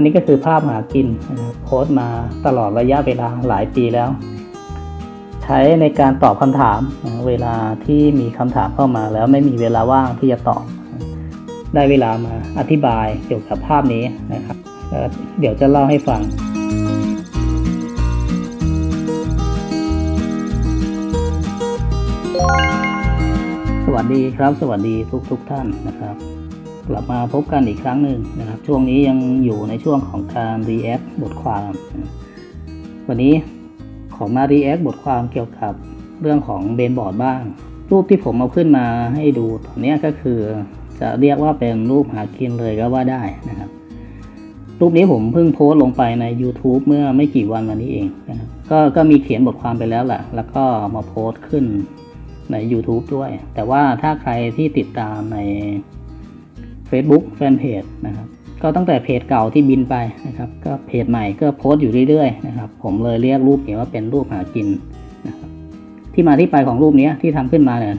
อันนี้ก็คือภาพหากินโพสต์มาตลอดระยะเวลาหลายปีแล้ว ใช้ในการตอบคำถาม เวลาที่มีคำถามเข้ามาแล้วไม่มีเวลาว่างที่จะตอบ ได้เวลามาอธิบายเกี่ยวกับภาพนี้นะครับเดี๋ยวจะเล่าให้ฟังสวัสดีครับ สวัสดีทุกทุกท่านนะครับ กลับมาพบกันอีกครั้งหนึ่งนะครับ ช่วงนี้ยังอยู่ในช่วงของการ react บทความ วันนี้ขอมา react บทความเกี่ยวกับเรื่องของเบนบอร์ดบ้าง รูปที่ผมเอาขึ้นมาให้ดูตอนนี้ก็คือ จะเรียกว่าเป็นรูปหากินเลยก็ว่าได้นะครับ รูปนี้ผมเพิ่งโพสต์ลงไปใน YouTube เมื่อไม่กี่วันมานี้เองนะครับก็ก็มีเขียนบทความไปแล้วแหละแล้วก็มาโพสต์ขึ้นใน YouTube ด้วย แต่ว่าถ้าใครที่ติดตามใน Facebook Fanpage นะครับก็ตั้งแต่เพจเก่าที่บินไปนะครับ ก็เพจใหม่ก็โพสต์อยู่เรื่อยๆนะครับ ผมเลยเรียกรูปนี้ว่าเป็นรูปหากินนะครับที่มาที่ไปของรูปนี้ที่ทำขึ้นมาเนี่ย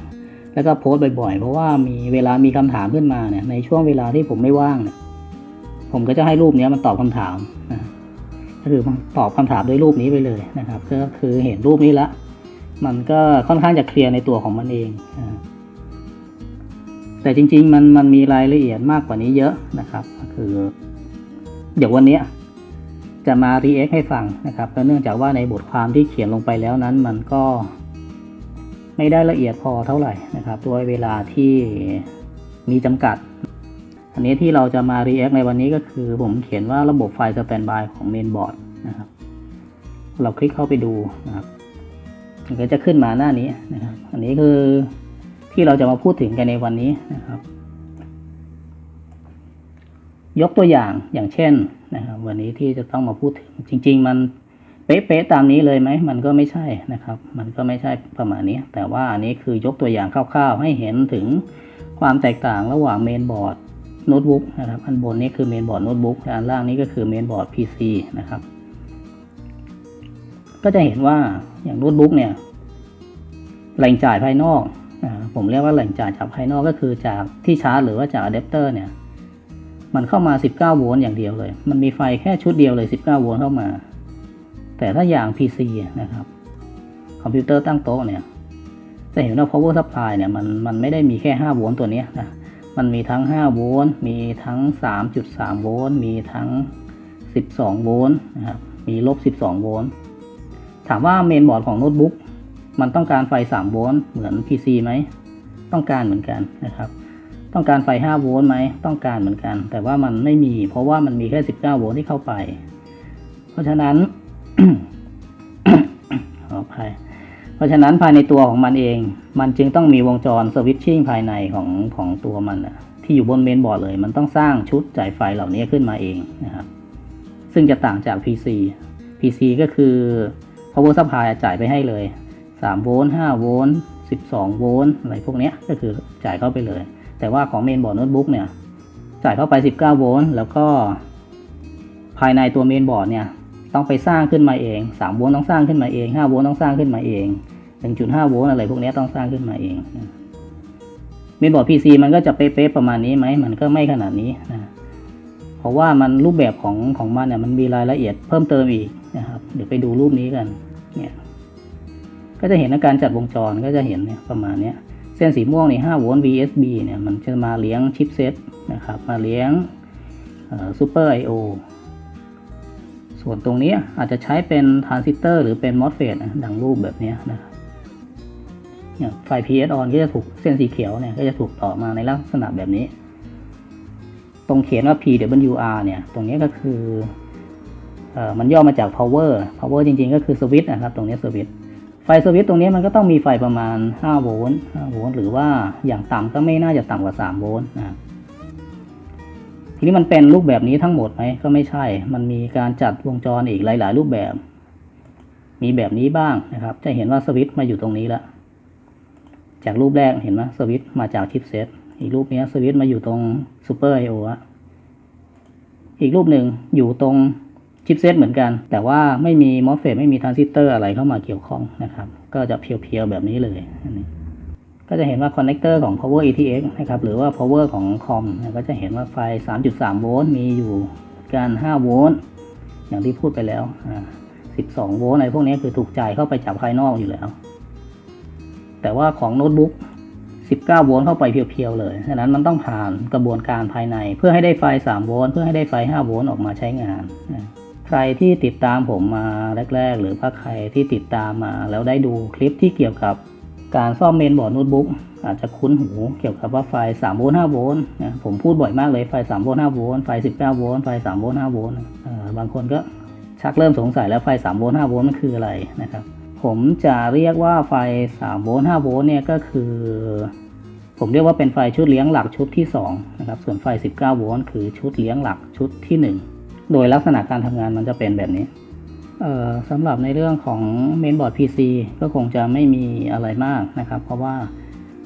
แล้วก็โพสต์บ่อยๆ เพราะว่ามีเวลามีคำถามขึ้นมาเนี่ยในช่วงเวลาที่ผมไม่ว่างเนี่ยผมก็จะให้รูปนี้มันตอบคำถามนะก็คือตอบคำถามด้วยรูปนี้ไปเลยนะครับ ก็คือเห็นรูปนี้ละ มันก็ค่อนข้างจะเคลียร์ในตัวของมันเองนะ แต่จริงๆมันมันมีรายละเอียดมากกว่านี้เยอะนะครับ ก็คือ เดี๋ยววันนี้จะมา react ให้ฟังนะครับเนื่องจากว่าในบทความที่เขียนลงไปแล้วนั้น มันก็ไม่ได้ละเอียดพอเท่าไหร่นะครับด้วยเวลาที่มีจำกัด อันนี้ที่เราจะมา react ในวันนี้ก็คือ ผมเขียนว่าระบบไฟล์ standby ของ mainboard นะครับ เราคลิกเข้าไปดูนะครับมันก็จะขึ้นมาหน้านี้นะครับ อันนี้คือ ที่เราจะมาพูดถึงกันในวันนี้นะครับ ยกตัวอย่างอย่างเช่นนะครับ วันนี้ที่จะต้องมาพูดถึงจริง ๆ มันเป๊ะๆตามนี้เลยไหมมันก็ไม่ใช่นะครับ มันก็ไม่ใช่ประมาณนี้ แต่ว่าอันนี้คือยกตัวอย่างคร่าวๆ ให้เห็นถึงความแตกต่างระหว่างเมนบอร์ดโน้ตบุ๊กนะครับอันบนนี้คือเมนบอร์ดโน้ตบุ๊กและอันล่างนี้ก็คือเมนบอร์ด PC นะครับ ก็จะเห็นว่าอย่างโน้ตบุ๊กเนี่ยแหล่งจ่ายภายนอก ผมเรียกว่าแหล่งจ่ายจากภายนอกก็คือจากที่ชาร์จหรือว่าจากอะแดปเตอร์เนี่ย มันเข้ามา 19 โวลต์อย่างเดียวเลย มันมีไฟแค่ชุดเดียวเลย 19 โวลต์เข้ามา แต่ถ้าอย่าง PC นะครับ คอมพิวเตอร์ตั้งโต๊ะเนี่ย จะเห็นว่า power supply เนี่ยมันมันไม่ได้มีแค่ 5 โวลต์ตัวนี้นะ มันมีทั้ง 5 โวลต์ มีทั้ง 3.3 โวลต์ มีทั้ง 12 โวลต์นะครับ มีลบ 12 โวลต์ ถามว่าเมนบอร์ดของโน้ตบุ๊ก มันต้องการไฟ 3 โวลต์เหมือน PC ไหม ต้องการเหมือนกันนะครับ ต้องการไฟ 5 โวลต์ไหม ต้องการเหมือนกัน แต่ว่ามันไม่มี เพราะว่ามันมีแค่ 19 โวลต์ที่เข้าไป เพราะฉะนั้นขออภัยเพราะฉะนั้นภายในตัวของมันเอง มันจึงต้องมีวงจรสวิตชิ่งภายในของของตัวมันที่อยู่บนเมนบอร์ดเลย มันต้องสร้างชุดจ่ายไฟเหล่านี้ขึ้นมาเองนะครับ ซึ่งจะต่างจาก PC PC ก็คือ power supply จ่ายไปให้เลย 3 โวลต์ 5 โวลต์ 12 โวลต์ อะไรพวกนี้ก็คือจ่ายเข้าไปเลย แต่ว่าของเมนบอร์ดโน้ตบุ๊กเนี่ย จ่ายเข้าไป 19 โวลต์ แล้วก็ภายในตัวเมนบอร์ดเนี่ย ต้องไปสร้างขึ้นมาเอง 3 โวลต์ต้องสร้างขึ้นมาเอง 5 โวลต์ต้องสร้างขึ้นมาเอง 1.5 โวลต์อะไรพวกนี้ต้องสร้างขึ้นมาเองเมนบอร์ด PC มันก็จะเป๊ะๆประมาณนี้ไหม มันก็ไม่ขนาดนี้นะ เพราะว่ามันรูปแบบของของมันเนี่ยมันมีรายละเอียดเพิ่มเติมอีกนะครับ เดี๋ยวไปดูรูปนี้กัน เนี่ย ก็จะเห็นอาการจัดวงจรก็จะเห็นเนี่ยประมาณเนี้ยเส้นสีม่วงนี่5โวลต์ VSB เนี่ยมันจะมาเลี้ยงชิปเซตนะครับมาเลี้ยงซูเปอร์ไอโอส่วนตรงนี้อาจจะใช้เป็นทรานซิสเตอร์หรือเป็น MOSFET นะดังรูปแบบนี้นะเนี่ยไฟ PS on ก็จะถูกเส้นสีเขียวเนี่ยก็จะถูกต่อมาในลักษณะแบบนี้ ตรงเขียนว่า PWR เนี่ย ตรงนี้ก็คือออมันย่อมาจาก power power จริงๆ ก็คือสวิตช์นะครับ ตรงนี้สวิตช์ ฟสวิตช์ตรงนี้มันก็ต้องมีไฟประมาณ 5 โวลต์ 5 โวลต์ หรือว่าอย่างต่ำก็ไม่น่าจะต่ำกว่า 3 โวลต์นะทีนี้มันเป็นรูปแบบนี้ทั้งหมดไหมก็ไม่ใช่ มันมีการจัดวงจรอีกหลาย ๆ รูปแบบ มีแบบนี้บ้างนะครับ จะเห็นว่าสวิตช์มาอยู่ตรงนี้แล้วจากรูปแรกเห็นไหมสวิตช์มาจากชิปเซต อีกรูปนี้สวิตช์มาอยู่ตรงซูเปอร์ไอโอะอีกรูปหนึ่งอยู่ตรง ชิปเซตเหมือนกัน แต่ว่าไม่มีมอสเฟตไม่มีทรานซิสเตอร์อะไรเข้ามาเกี่ยวข้องนะครับ ก็จะเพียวๆแบบนี้เลยอันนี้ก็จะเห็นว่าคอนเนคเตอร์ของ power ETX นะครับ หรือว่า power ของคอมก็จะเห็นว่าไฟ 3.3 โวลต์มีอยู่กัน5โวลต์อย่างที่พูดไปแล้วอ่า12 โวลต์อะไรพวกนี้คือถูกจ่ายเข้าไปจากภายนอกอยู่แล้ว แต่ว่าของโน้ตบุ๊ก 19 โวลต์เข้าไปเพียวๆเลยฉะนั้นมันต้องผ่านกระบวนการภายใน เพื่อให้ได้ไฟ 3 โวลต์เพื่อให้ได้ไฟ 5 โวลต์ออกมาใช้งานนะ ใครที่ติดตามผมมาแรก ๆ หรือว่าใครที่ติดตามมาแล้วได้ดูคลิปที่เกี่ยวกับการซ่อมเมนบอร์ดโน้ตบุ๊กอาจจะคุ้นหูเกี่ยวกับว่าไฟ3โวลต์5โวลต์นะผมพูดบ่อยมากเลยไฟ3โวลต์5โวลต์ไฟ19โวลต์ไฟ3โวลต์5โวลต์เอ่อบางคนก็ชักเริ่มสงสัยแล้วไฟ3โวลต์5โวลต์มันคืออะไรนะครับผมจะเรียกว่าไฟ3โวลต์5โวลต์เนี่ยก็คือ ผมเรียกว่าเป็นไฟชุดเลี้ยงหลักชุดที่2นะครับส่วนไฟ19โวลต์คือชุดเลี้ยงหลักชุดที่ 1 โดยลักษณะการทำงานมันจะเป็นแบบนี้เอ่อสำหรับในเรื่องของเมนบอร์ด PC ก็คงจะไม่มีอะไรมากนะครับ เพราะว่า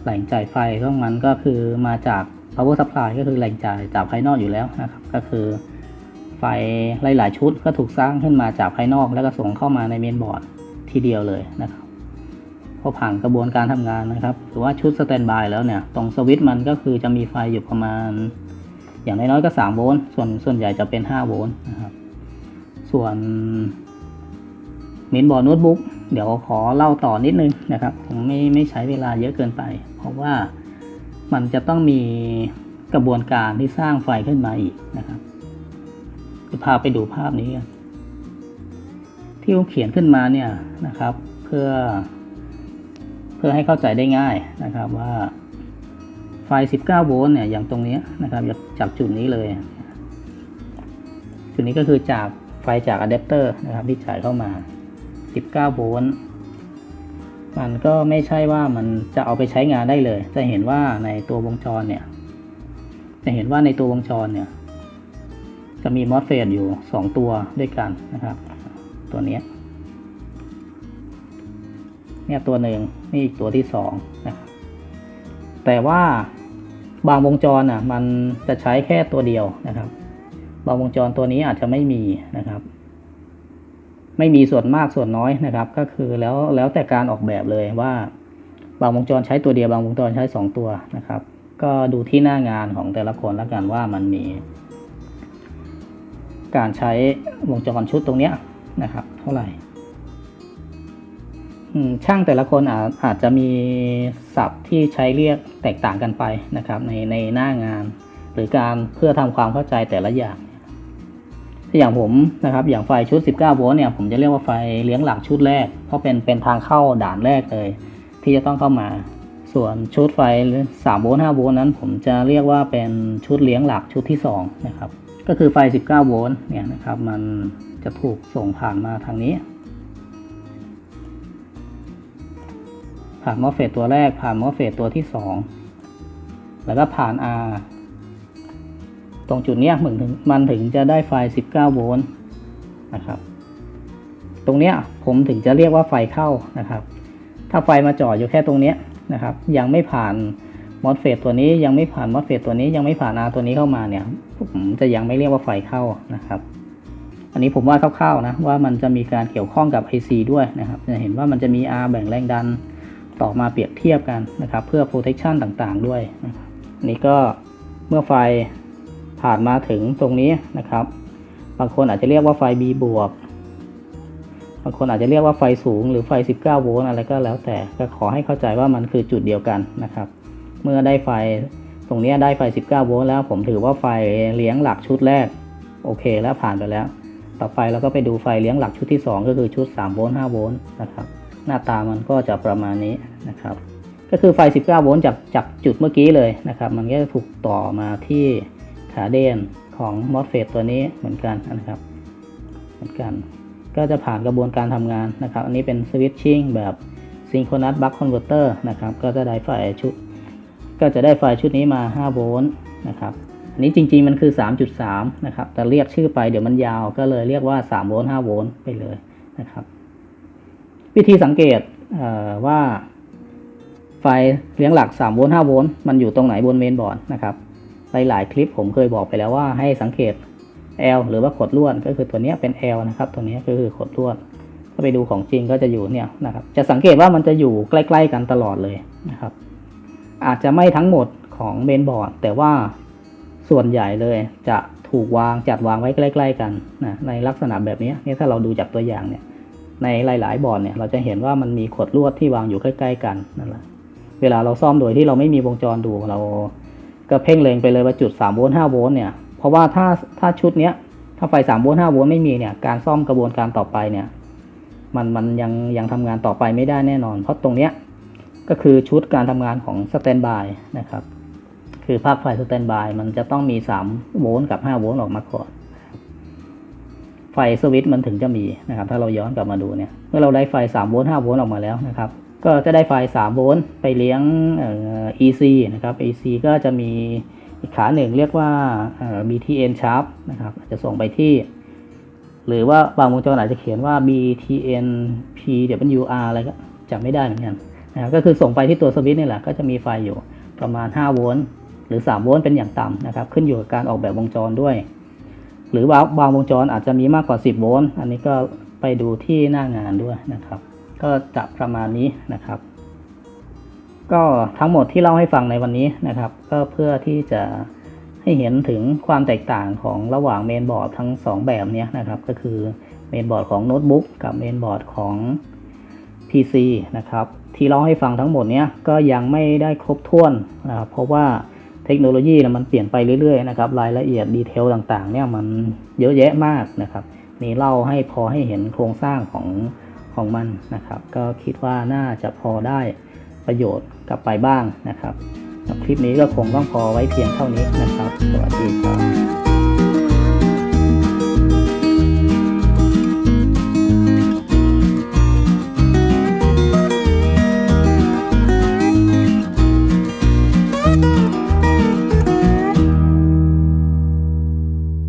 แหล่งจ่ายไฟของมันก็คือมาจาก power supply ก็คือแหล่งจ่ายจากภายนอกอยู่แล้วนะครับ ก็คือไฟหลายๆชุดก็ถูกสร้างขึ้นมาจากภายนอก แล้วก็ส่งเข้ามาในเมนบอร์ดทีเดียวเลยนะครับพอผ่านกระบวนการทำงานนะครับ หรือว่าชุดสแตนบายแล้วเนี่ย ตรงสวิตช์มันก็คือจะมีไฟอยู่ประมาณ อย่างน้อยๆก็ 3 โวลต์ส่วนส่วนใหญ่จะเป็น 5 โวลต์นะครับ ส่วนเมนบอร์ดโน้ตบุ๊กเดี๋ยวขอเล่าต่อนิดนึงนะครับผมไม่ไม่ใช้เวลาเยอะเกินไป เพราะว่ามันจะต้องมีกระบวนการที่สร้างไฟขึ้นมาอีกนะครับจะพาไปดูภาพนี้กันที่ผมเขียนขึ้นมาเนี่ยนะครับ เพื่อ เพื่อให้เข้าใจได้ง่ายนะครับว่า ไฟ 19 โวลต์เนี่ยอย่างตรงนี้นะครับจากจุดนี้เลย จุดนี้ก็คือจากไฟจากอะแดปเตอร์นะครับที่จ่ายเข้ามา 19 โวลต์มันก็ไม่ใช่ว่ามันจะเอาไปใช้งานได้เลย จะเห็นว่าในตัววงจรเนี่ย จะเห็นว่าในตัววงจรเนี่ย จะมีมอสเฟตอยู่ 2 ตัวด้วยกันนะครับ ตัวนี้เนี่ยตัวหนึ่งนี่อีกตัวที่สองนะครับ แต่ว่าบางวงจรอะมันจะใช้แค่ตัวเดียวนะครับ บางวงจรตัวนี้อาจจะไม่มีนะครับ ไม่มีส่วนมากส่วนน้อยนะครับ ก็คือแล้วแล้วแต่การออกแบบเลยว่า บางวงจรใช้ตัวเดียวบางวงจรใช้สองตัวนะครับ ก็ดูที่หน้างานของแต่ละคนแล้วกันว่ามันมี การใช้วงจรชุดตรงเนี้ยนะครับ เท่าไหร่ช่างแต่ละคนอาจอาจจะมีศัพท์ที่ใช้เรียก แตกต่างกันไปนะครับในในหน้างาน หรือการเพื่อทำความเข้าใจแต่ละอย่างอย่างผมนะครับอย่างไฟชุด 19 โวลต์เนี่ยผมจะเรียกว่าไฟเลี้ยงหลักชุดแรก เพราะเป็นเป็นทางเข้าด่านแรกเลย ที่จะต้องเข้ามา ส่วนชุดไฟ 3 โวลต์ 5 โวลต์นั้น ผมจะเรียกว่าเป็นชุดเลี้ยงหลักชุดที่2นะครับก็คือไฟ 19 โวลต์เนี่ยนะครับมันจะถูกส่งผ่านมาทางนี้ ผ่านมอสเฟตตัวแรก ผ่านมอสเฟตตัวที่สองแล้วก็ผ่าน R ตรงจุดนี้เหมือนถึงมันถึงจะได้ไฟ 19 โวลต์นะครับ ตรงเนี้ยผมถึงจะเรียกว่าไฟเข้านะครับ ถ้าไฟมาจ่ออยู่แค่ตรงเนี้ยนะครับ ยังไม่ผ่านมอสเฟตตัวนี้ยังไม่ผ่านมอสเฟตตัวนี้ยังไม่ผ่าน R ตัวนี้เข้ามาเนี่ยผมจะยังไม่เรียกว่าไฟเข้านะครับ อันนี้ผมว่าคร่าวๆนะว่ามันจะมีการเกี่ยวข้องกับ IC ด้วยนะครับ จะเห็นว่ามันจะมี R แบ่งแรงดัน ต่อมาเปรียบเทียบกันนะครับ เพื่อ protection ต่างๆ ด้วยนะครับอันนี้ก็เมื่อไฟผ่านมาถึงตรงนี้นะครับ บางคนอาจจะเรียกว่าไฟ B บวก บางคนอาจจะเรียกว่าไฟสูงหรือไฟ 19 โวลต์อะไรก็แล้วแต่ก็ขอให้เข้าใจว่ามันคือจุดเดียวกันนะครับ เมื่อได้ไฟตรงนี้ได้ไฟ 19 โวลต์แล้ว ผมถือว่าไฟเลี้ยงหลักชุดแรก โอเคแล้วผ่านไปแล้ว ต่อไปเราก็ไปดูไฟเลี้ยงหลักชุดที่ 2 ก็คือชุด 3 โวลต์ 5 โวลต์นะครับ หน้าตามันก็จะประมาณนี้นะครับ ก็คือไฟ 19 โวลต์จากจากจุดเมื่อกี้เลยนะครับ มันก็จะถูกต่อมาที่ขาเดนของมอสเฟตตัวนี้เหมือนกันนะครับ เหมือนกัน ก็จะผ่านกระบวนการทำงานนะครับ อันนี้เป็นสวิตชิ่งแบบ Synchronous Buck Converter นะครับ ก็จะได้ไฟชุด ก็จะได้ไฟชุดนี้มา 5 โวลต์นะครับอันนี้จริงๆมันคือ 3.3 นะครับ แต่เรียกชื่อไปเดี๋ยวมันยาวก็เลยเรียกว่า 3 โวลต์ 5 โวลต์ไปเลยนะครับ วิธีสังเกตเว่าไฟเลี้ยงหลัก3โวลต์5โวลต์มันอยู่ตรงไหนบนเมนบอร์ดนะครับหลายๆคลิปผมเคยบอกไปแล้วว่าให้สังเกต L หรือว่าขดลวดก็คือตัวนี้เป็น L นะครับ ตัวนี้ก็คือขดลวดถ้าไปดูของจริงก็จะอยู่เนี่ยนะครับ จะสังเกตว่ามันจะอยู่ใกล้ ๆ กันตลอดเลยนะครับ อาจจะไม่ทั้งหมดของเมนบอร์ดแต่ว่าส่วนใหญ่เลยจะถูกวางจัดวางไว้ใกล้ ๆ กันนะในลักษณะแบบนี้เนี่ยถ้าเราดูจากตัวอย่างเนี่ย ในหลาย ๆ บอร์ดเนี่ยเราจะเห็นว่ามันมีขดลวดที่วางอยู่ใกล้ ๆ กันนั่นแหละเวลาเราซ่อมโดยที่เราไม่มีวงจรดูเราก็เพ่งเล็งไปเลยว่าจุด3โวลต์5โวลต์เนี่ยเพราะว่าถ้าถ้าชุดเนี้ยถ้าไฟ3โวลต์5โวลต์ไม่มีเนี่ยการซ่อมกระบวนการต่อไปเนี่ยมันมันยังยังทำงานต่อไปไม่ได้แน่นอน เพราะตรงเนี้ยก็คือชุดการทำงานของสแตนบายนะครับคือภาคไฟสแตนบายมันจะต้องมี3โวลต์กับ5โวลต์ออกมาก่อน ไฟสวิตช์มันถึงจะมีนะครับ ถ้าเราย้อนกลับมาดูเนี่ย เมื่อเราได้ไฟ3โวลต์5โวลต์ออกมาแล้วนะครับ ก็จะได้ไฟ3โวลต์ไปเลี้ยงเอ่อ EC นะครับ EC ก็จะมีอีกขาหนึ่งเรียกว่าเอ่อ BTN sharp นะครับ จะส่งไปที่ หรือว่าบางวงจรอาจจะเขียนว่า BTN PWR อะไรก็จำไม่ได้เหมือนกันนะครับก็คือส่งไปที่ตัวสวิตช์นี่แหละ ก็จะมีไฟอยู่ประมาณ5โวลต์หรือ3โวลต์เป็นอย่างต่ำนะครับ ขึ้นอยู่กับการออกแบบวงจรด้วย หรือว่าบางวงจรอาจจะมีมากกว่า 10 โวลต์ อันนี้ก็ไปดูที่หน้างานด้วยนะครับ ก็จะประมาณนี้นะครับ ก็ทั้งหมดที่เล่าให้ฟังในวันนี้นะครับ ก็เพื่อที่จะให้เห็นถึงความแตกต่างของระหว่างเมนบอร์ดทั้ง 2 แบบนี้นะครับ ก็คือเมนบอร์ดของโน้ตบุ๊กกับเมนบอร์ดของ PC นะครับ ที่เล่าให้ฟังทั้งหมดเนี้ยก็ยังไม่ได้ครบถ้วนนะครับเพราะว่า เทคโนโลยีนะมันเปลี่ยนไปเรื่อยๆนะครับรายละเอียดดีเทลต่างๆเนี่ยมันเยอะแยะมากนะครับนี่เล่าให้พอให้เห็นโครงสร้างของของมันนะครับ ก็คิดว่าน่าจะพอได้ประโยชน์กลับไปบ้างนะครับคลิปนี้ก็คงต้องพอไว้เพียงเท่านี้นะครับ สวัสดีครับ